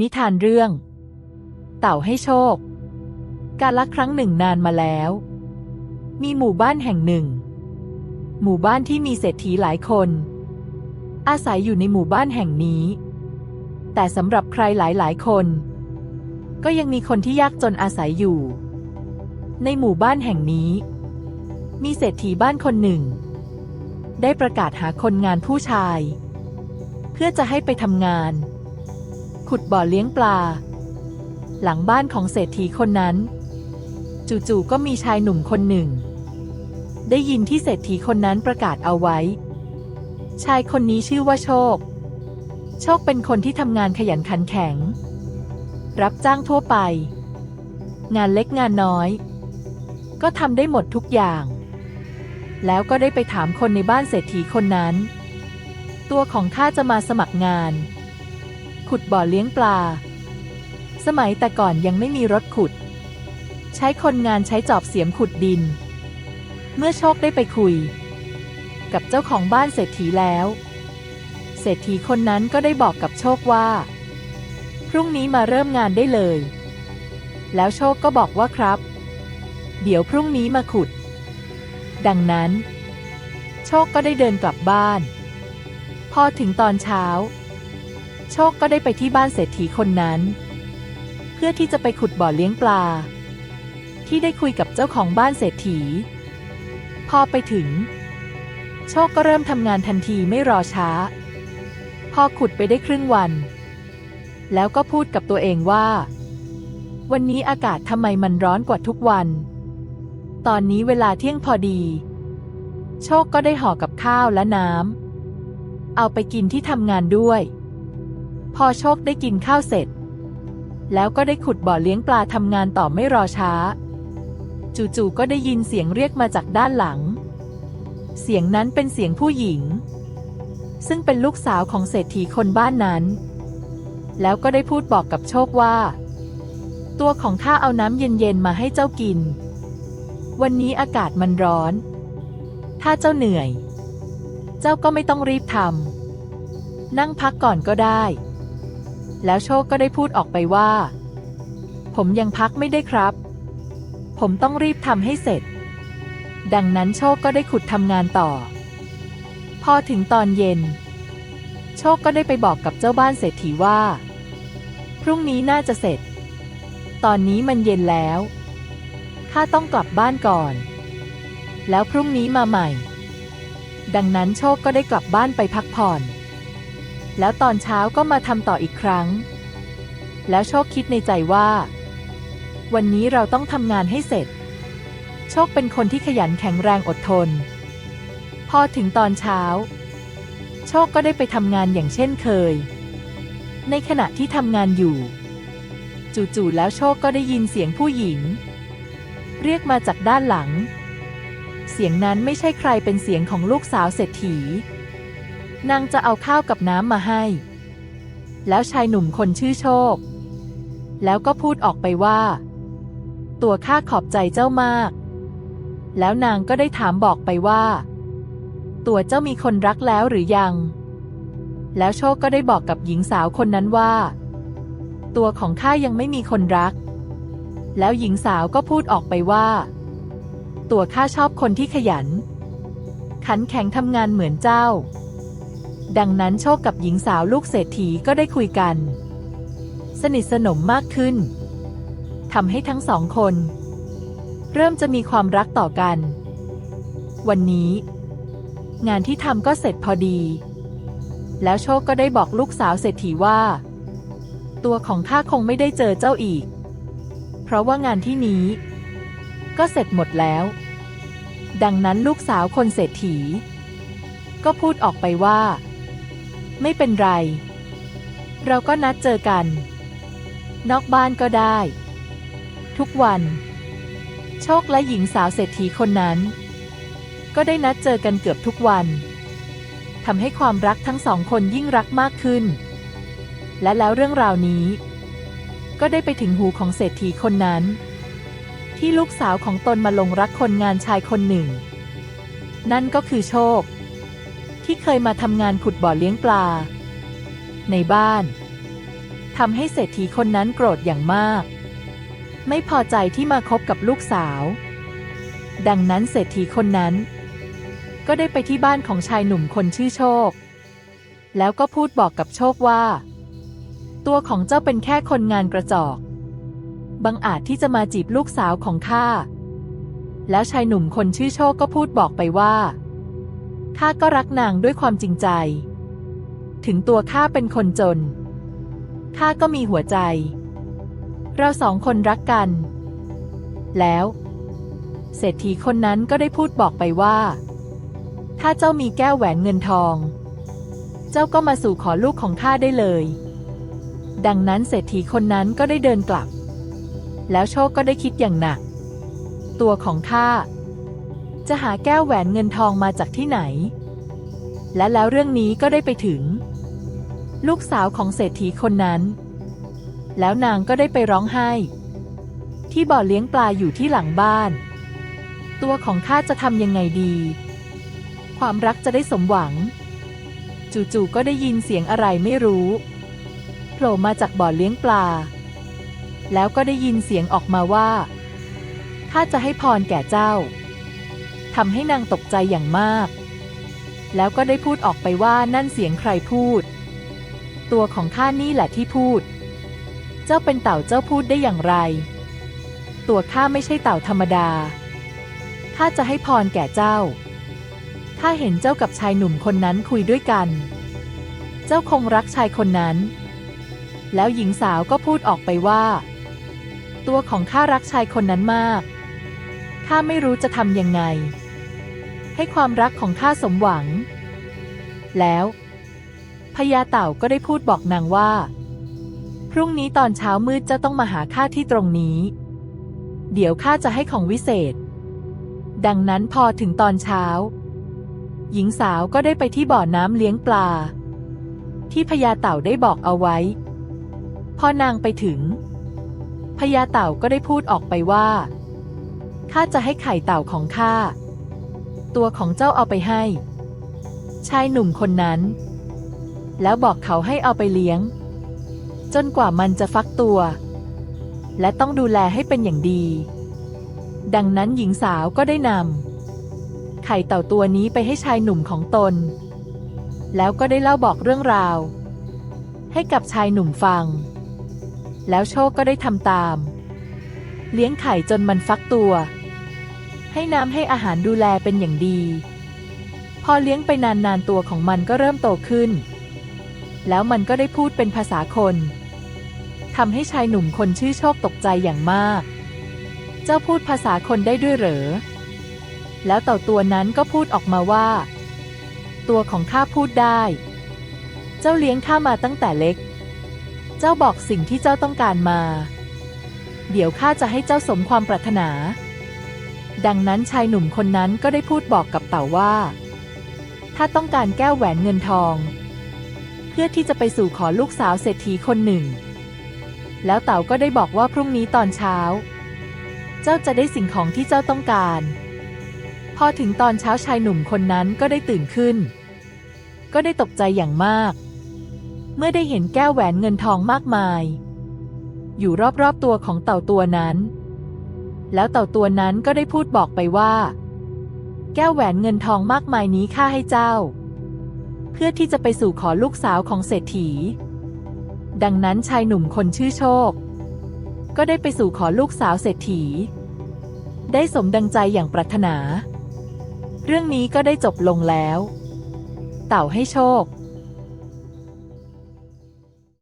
นิทานเรื่อง เต่าให้โชค การละครั้งหนึ่งนานมาแล้ว มีหมู่บ้านแห่งหนึ่ง หมู่บ้านที่มีเศรษฐีหลายคน อาศัยอยู่ในหมู่บ้านแห่งนี้ แต่สำหรับใครหลายๆคน ก็ยังมีคนที่ยากจนอาศัยอยู่ ในหมู่บ้านแห่งนี้ มีเศรษฐีบ้านคนหนึ่ง ได้ประกาศหาคนงานผู้ชาย เพื่อจะให้ไปทำงาน ขุดบ่อเลี้ยงปลา หลังบ้านของเศรษฐีคนนั้น จู่ๆก็มีชายหนุ่มคนหนึ่ง ได้ยินที่เศรษฐีคนนั้นประกาศเอาไว้ ชายคนนี้ชื่อว่าโชค โชคเป็นคนที่ทำงานขยันขันแข็ง รับจ้างทั่วไป งานเล็กงานน้อย ก็ทำได้หมดทุกอย่าง แล้วก็ได้ไปถามคนในบ้านเศรษฐีคนนั้น ตัวของข้าจะมาสมัครงาน ขุดบ่อเลี้ยงปลา สมัยแต่ก่อนยังไม่มีรถขุด ใช้คนงานใช้จอบเสียมขุดดิน เมื่อโชคได้ไปคุย กับเจ้าของบ้านเศรษฐีแล้ว เศรษฐีคนนั้นก็ได้บอกกับโชคว่า พรุ่งนี้มาเริ่มงานได้เลย แล้วโชคก็บอกว่าครับ เดี๋ยวพรุ่งนี้มาขุด ดังนั้น โชคก็ได้เดินกลับบ้าน พอถึงตอนเช้า โชคก็ได้ไปที่บ้านเศรษฐีคนนั้น เพื่อที่จะไปขุดบ่อเลี้ยงปลา ที่ได้คุยกับเจ้าของบ้านเศรษฐี พอไปถึง โชคก็เริ่มทำงานทันทีไม่รอช้า พอขุดไปได้ครึ่งวัน แล้วก็พูดกับตัวเองว่า วันนี้อากาศทำไมมันร้อนกว่าทุกวัน ตอนนี้เวลาเที่ยงพอดี โชคก็ได้ห่อกับข้าวและน้ำเอาไปกินที่ทำงานด้วย พอโชคได้กินข้าวเสร็จ แล้วก็ได้ขุดบ่อเลี้ยงปลาทำงานต่อไม่รอช้า จู่ๆก็ได้ยินเสียงเรียกมาจากด้านหลัง เสียงนั้นเป็นเสียงผู้หญิง ซึ่งเป็นลูกสาวของเศรษฐีคนบ้านนั้น แล้วก็ได้พูดบอกกับโชคว่า ตัวของข้าเอาน้ำเย็นๆมาให้เจ้ากิน วันนี้อากาศมันร้อน ถ้าเจ้าเหนื่อย เจ้าก็ไม่ต้องรีบทำนั่งพักก่อนก็ได้ แล้วโชคก็ได้พูดออกไปว่า ผมยังพักไม่ได้ครับ ผมต้องรีบทำให้เสร็จ ดังนั้นโชคก็ได้ขุดทำงานต่อ พอถึงตอนเย็น โชคก็ได้ไปบอกกับเจ้าบ้านเศรษฐีว่า พรุ่งนี้น่าจะเสร็จ ตอนนี้มันเย็นแล้วข้าต้องกลับบ้านก่อน แล้วพรุ่งนี้มาใหม่ ดังนั้นโชคก็ได้กลับบ้านไปพักผ่อน แล้วตอนเช้าก็มาทำต่ออีกครั้ง แล้วโชคคิดในใจว่า วันนี้เราต้องทำงานให้เสร็จ โชคเป็นคนที่ขยันแข็งแรงอดทน พอถึงตอนเช้า โชคก็ได้ไปทำงานอย่างเช่นเคย ในขณะที่ทำงานอยู่ จู่ๆแล้วโชคก็ได้ยินเสียงผู้หญิง เรียกมาจากด้านหลัง เสียงนั้นไม่ใช่ใครเป็นเสียงของลูกสาวเศรษฐี นางจะเอาข้าวกับน้ำมาให้ แล้วชายหนุ่มคนชื่อโชค แล้วก็พูดออกไปว่า ตัวข้าขอบใจเจ้ามาก แล้วนางก็ได้ถามบอกไปว่า ตัวเจ้ามีคนรักแล้วหรือยัง แล้วโชคก็ได้บอกกับหญิงสาวคนนั้นว่า ตัวของข้ายังไม่มีคนรัก แล้วหญิงสาวก็พูดออกไปว่า ตัวข้าชอบคนที่ขยัน ขันแข็งทำงานเหมือนเจ้า ดังนั้นโชคกับหญิงสาวลูกเศรษฐีก็ได้คุยกัน สนิทสนมมากขึ้นทำให้ทั้งสองคน เริ่มจะมีความรักต่อกัน วันนี้ งานที่ทำก็เสร็จพอดี แล้วโชคก็ได้บอกลูกสาวเศรษฐีว่า ตัวของข้าคงไม่ได้เจอเจ้าอีก เพราะว่างานที่นี้ ก็เสร็จหมดแล้ว ดังนั้นลูกสาวคนเศรษฐีก็พูดออกไปว่า ไม่เป็นไร เราก็นัดเจอกัน นอกบ้านก็ได้ ทุกวัน โชคและหญิงสาวเศรษฐีคนนั้น ก็ได้นัดเจอกันเกือบทุกวันทำให้ความรักทั้งสองคนยิ่งรักมากขึ้น และแล้วเรื่องราวนี้ ก็ได้ไปถึงหูของเศรษฐีคนนั้น ที่ลูกสาวของตนมาลงรักคนงานชายคนหนึ่ง นั่นก็คือโชค ที่เคยมาทำงานขุดบ่อเลี้ยงปลา ในบ้านทำให้เศรษฐีคนนั้นโกรธอย่างมาก ไม่พอใจที่มาคบกับลูกสาว ดังนั้นเศรษฐีคนนั้น ก็ได้ไปที่บ้านของชายหนุ่มคนชื่อโชค แล้วก็พูดบอกกับโชคว่า ตัวของเจ้าเป็นแค่คนงานกระจอกบังอาจที่จะมาจีบลูกสาวของข้า แล้วชายหนุ่มคนชื่อโชคก็พูดบอกไปว่า ข้าก็รักนางด้วยความจริงใจ ถึงตัวข้าเป็นคนจน ข้าก็มีหัวใจ เราสองคนรักกัน แล้ว เศรษฐีคนนั้นก็ได้พูดบอกไปว่า ถ้าเจ้ามีแก้วแหวนเงินทอง เจ้าก็มาสู่ขอลูกของข้าได้เลย ดังนั้นเศรษฐีคนนั้นก็ได้เดินกลับ แล้วโชคก็ได้คิดอย่างหนัก ตัวของข้า จะหาแก้วแหวนเงินทองมาจากที่ไหน และแล้วเรื่องนี้ก็ได้ไปถึง ลูกสาวของเศรษฐีคนนั้น แล้วนางก็ได้ไปร้องไห้ ที่บ่อเลี้ยงปลาอยู่ที่หลังบ้าน ตัวของข้าจะทำยังไงดี ความรักจะได้สมหวัง จู่ๆก็ได้ยินเสียงอะไรไม่รู้โผล่มาจากบ่อเลี้ยงปลา แล้วก็ได้ยินเสียงออกมาว่าข้าจะให้พรแก่เจ้า ทำให้นางตกใจอย่างมาก แล้วก็ได้พูดออกไปว่านั่นเสียงใครพูด ตัวของข้านี่แหละที่พูด เจ้าเป็นเต่าเจ้าพูดได้อย่างไร ตัวข้าไม่ใช่เต่าธรรมดา ข้าจะให้พรแก่เจ้า ข้าเห็นเจ้ากับชายหนุ่มคนนั้นคุยด้วยกัน เจ้าคงรักชายคนนั้น แล้วหญิงสาวก็พูดออกไปว่า ตัวของข้ารักชายคนนั้นมากข้าไม่รู้จะทำยังไง ให้ความรักของข้าสมหวัง แล้วพญาเต่าก็ได้พูดบอกนางว่า พรุ่งนี้ตอนเช้ามืดจ้าต้องมาหาข้าที่ตรงนี้ เดี๋ยวข้าจะให้ของวิเศษ ดังนั้นพอถึงตอนเช้า หญิงสาวก็ได้ไปที่บ่อน้ำเลี้ยงปลา ที่พญาเต่าได้บอกเอาไว้ พอนางไปถึงพญาเต่าก็ได้พูดออกไปว่าข้าจะให้ไข่เต่าของข้า ตัวของเจ้าเอาไปให้ ชายหนุ่มคนนั้น แล้วบอกเขาให้เอาไปเลี้ยง จนกว่ามันจะฟักตัว และต้องดูแลให้เป็นอย่างดี ดังนั้นหญิงสาวก็ได้นำไข่เต่าตัวนี้ไปให้ชายหนุ่มของตน แล้วก็ได้เล่าบอกเรื่องราว ให้กับชายหนุ่มฟัง แล้วโชคก็ได้ทำตาม เลี้ยงไข่จนมันฟักตัว ให้น้ำให้อาหารดูแลเป็นอย่างดี พอเลี้ยงไปนานๆตัวของมันก็เริ่มโตขึ้น แล้วมันก็ได้พูดเป็นภาษาคนทำให้ชายหนุ่มคนชื่อโชคตกใจอย่างมาก เจ้าพูดภาษาคนได้ด้วยเหรอ แล้วเต่าตัวนั้นก็พูดออกมาว่า ตัวของข้าพูดได้ เจ้าเลี้ยงข้ามาตั้งแต่เล็ก เจ้าบอกสิ่งที่เจ้าต้องการมา เดี๋ยวข้าจะให้เจ้าสมความปรารถนา ดังนั้นชายหนุ่มคนนั้นก็ได้พูดบอกกับเต่าว่า ถ้าต้องการแก้วแหวนเงินทอง เพื่อที่จะไปสู่ขอลูกสาวเศรษฐีคนหนึ่ง แล้วเต่าก็ได้บอกว่าพรุ่งนี้ตอนเช้า เจ้าจะได้สิ่งของที่เจ้าต้องการ พอถึงตอนเช้าชายหนุ่มคนนั้นก็ได้ตื่นขึ้น ก็ได้ตกใจอย่างมาก เมื่อได้เห็นแก้วแหวนเงินทองมากมาย อยู่รอบๆตัวของเต่าตัวนั้น แล้วเต่าตัวนั้นก็ได้พูดบอกไปว่า แก้วแหวนเงินทองมากมายนี้ข้าให้เจ้า เพื่อที่จะไปสู่ขอลูกสาวของเศรษฐี ดังนั้นชายหนุ่มคนชื่อโชค ก็ได้ไปสู่ขอลูกสาวเศรษฐี ได้สมดังใจอย่างปรารถนา เรื่องนี้ก็ได้จบลงแล้ว เต่าให้โชค